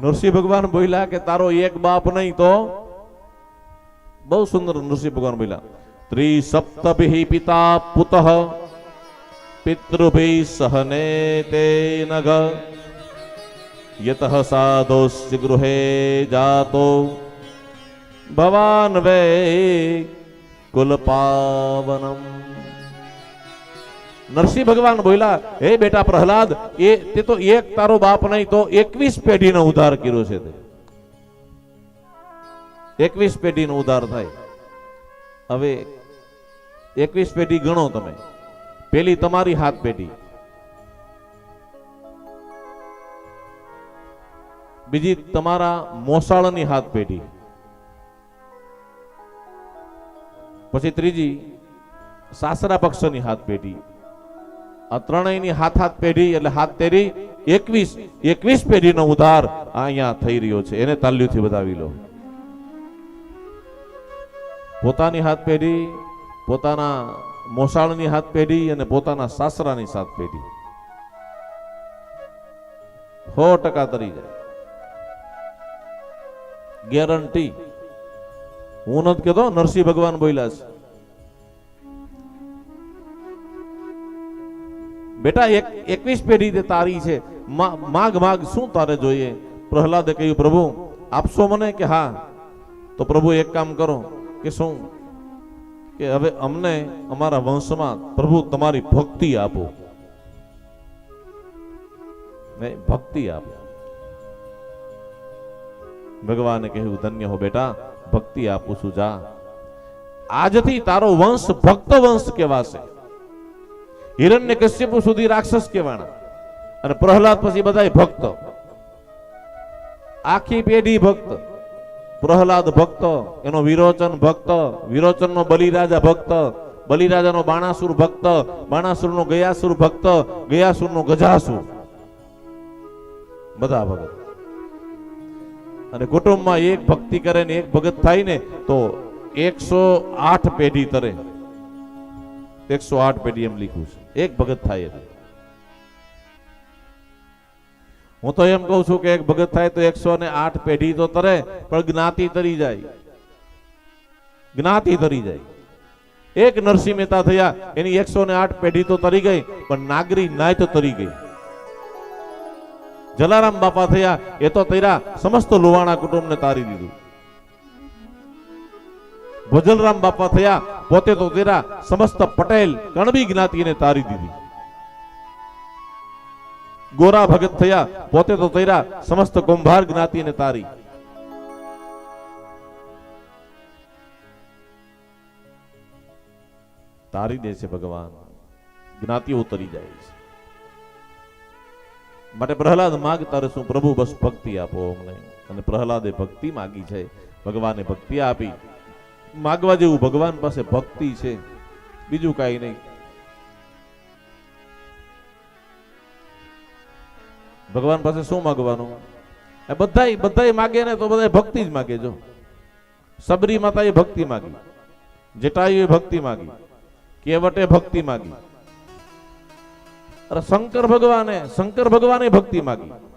નરસિંહ ભગવાન બોલ્યા કે તારો એક બાપ નહીં તો? બહુ સુંદર નરસિંહ ભગવાન બોલ્યા. ત્રિસપ્તભિ પિતા પુતઃ પિતૃભિ સહને તે નગ. યતઃ સાધોસ્ય ગૃહે જાતો. ભવાન વે કુલ પાવનમ નરસિંહ ભગવાન બોલ્યા, હે બેટા પ્રહલાદ, એ તે તો એક તારો બાપ નહીં, તો એકવીસ પેઢીનો ઉધાર કર્યો છે એકવીસ પેઢીનો ઉધાર થાય. હવે એકવીસ પેઢી ગણો તમે. પેલી તમારી હાથ પેઢી. બીજી તમારા મોસાળની હાથ પેઢી. પછી ત્રીજી સાસરા પક્ષની હાથ પેઢી. ત્રણેયની હાથ હાથ પેઢી એટલે હાથ તેરી એકવીસ. એકવીસ પેઢીનો ઉધાર અહીંયા થઈ રહ્યો છે. એને તાલ્યુથી બતાવી લો. પોતાની હાથ પેઢી, પોતાના મોસાળની હાથ પેઢી અને પોતાના સાસરાની સાત પેઢી. સો ટકા તરી જાય. ગેરંટી. હું નથી કહેતો, નરસિંહ ભગવાન બોલ્યા છે. બેટા, એક, એકવીસ પેઢી તે તારી છે માગ માગ શું તારે જોઈએ? પ્રહલાદે કહ્યું, પ્રભુ, આપશો મને કે હા? તો પ્રભુ એક કામ કરો, કે શું? કે હવે અમને અમારા વંશમાં પ્રભુ તમારી ભક્તિ આપો. ભક્તિ આપો. ભગવાને કહ્યું, ધન્ય હો બેટા, ભક્તિ આપું છું, જા. આજથી તારો વંશ ભક્ત વંશ કહેવાશે. હિરણ્ય કશ્યપુ સુધી રાક્ષસ કહેવાના. અને પ્રહલાદ પછી બધા ભક્ત. આખી પેઢી ભક્ત. પ્રહલાદ ભક્ત, એનો વિરોચન ભક્ત, વિરોચનનો બલિરાજા ભક્ત, બલિરાજાનો બાણાસુર ભક્ત, બાણાસુરનો ગયાસુર ભક્ત, ગયાસુરનો ગજાસુર. બધા ભગત અને કુટુંબમાં એક ભક્તિ કરે ને એક ભગત થાય ને, તો એકસો આઠ પેઢી તરે. એકસો આઠ પેઢી એમ લીખું છે. એક ભગત થાય એટલે. હું તો એમ કહું છું કે એક ભગત થાય તો એકસો ને આઠ પેઢી તો તરે, પણ જ્ઞાતિ તરી જાય. જ્ઞાતિ તરી જાય. એક નરસિંહ મહેતા થયા, એની એકસો ને આઠ પેઢી તો તરી ગઈ, પણ નાગરી નાય તો તરી ગઈ. જલારામ બાપા થયા, એ તો તૈરા સમસ્ત લુવાણા કુટુંબને તારી દીધું. ભજલરામ બાપા થયા પોતે તો તેના સમસ્ત પટેલ કણબી જ્ઞાતિને તારી દીધી. ગોરા ભગત થયા, પોતે તો તેરા સમસ્ત કુંભાર જ્ઞાતિને તારી. તારી દે છે ભગવાન. જ્ઞાતિઓ તરી જાય છે. માટે પ્રહલાદ માગતા શું પ્રભુ, બસ ભક્તિ આપો અમને. અને પ્રહલાદે ભક્તિ માગી છે, ભગવાને ભક્તિ આપી. માગવા જેવું ભગવાન પાસે ભક્તિ છે. બીજું કાંઈ નહીં. ભગવાન પાસે શું માગવાનું? એ બધાય બધાય માગે ને તો બધા ભક્તિ જ માગે જો. સબરી માતાએ ભક્તિ માગી. એ ભક્તિ માગી. કેવટે ભક્તિ માગી. અરે શંકર ભગવાને શંકર ભગવાને ભક્તિ માગી.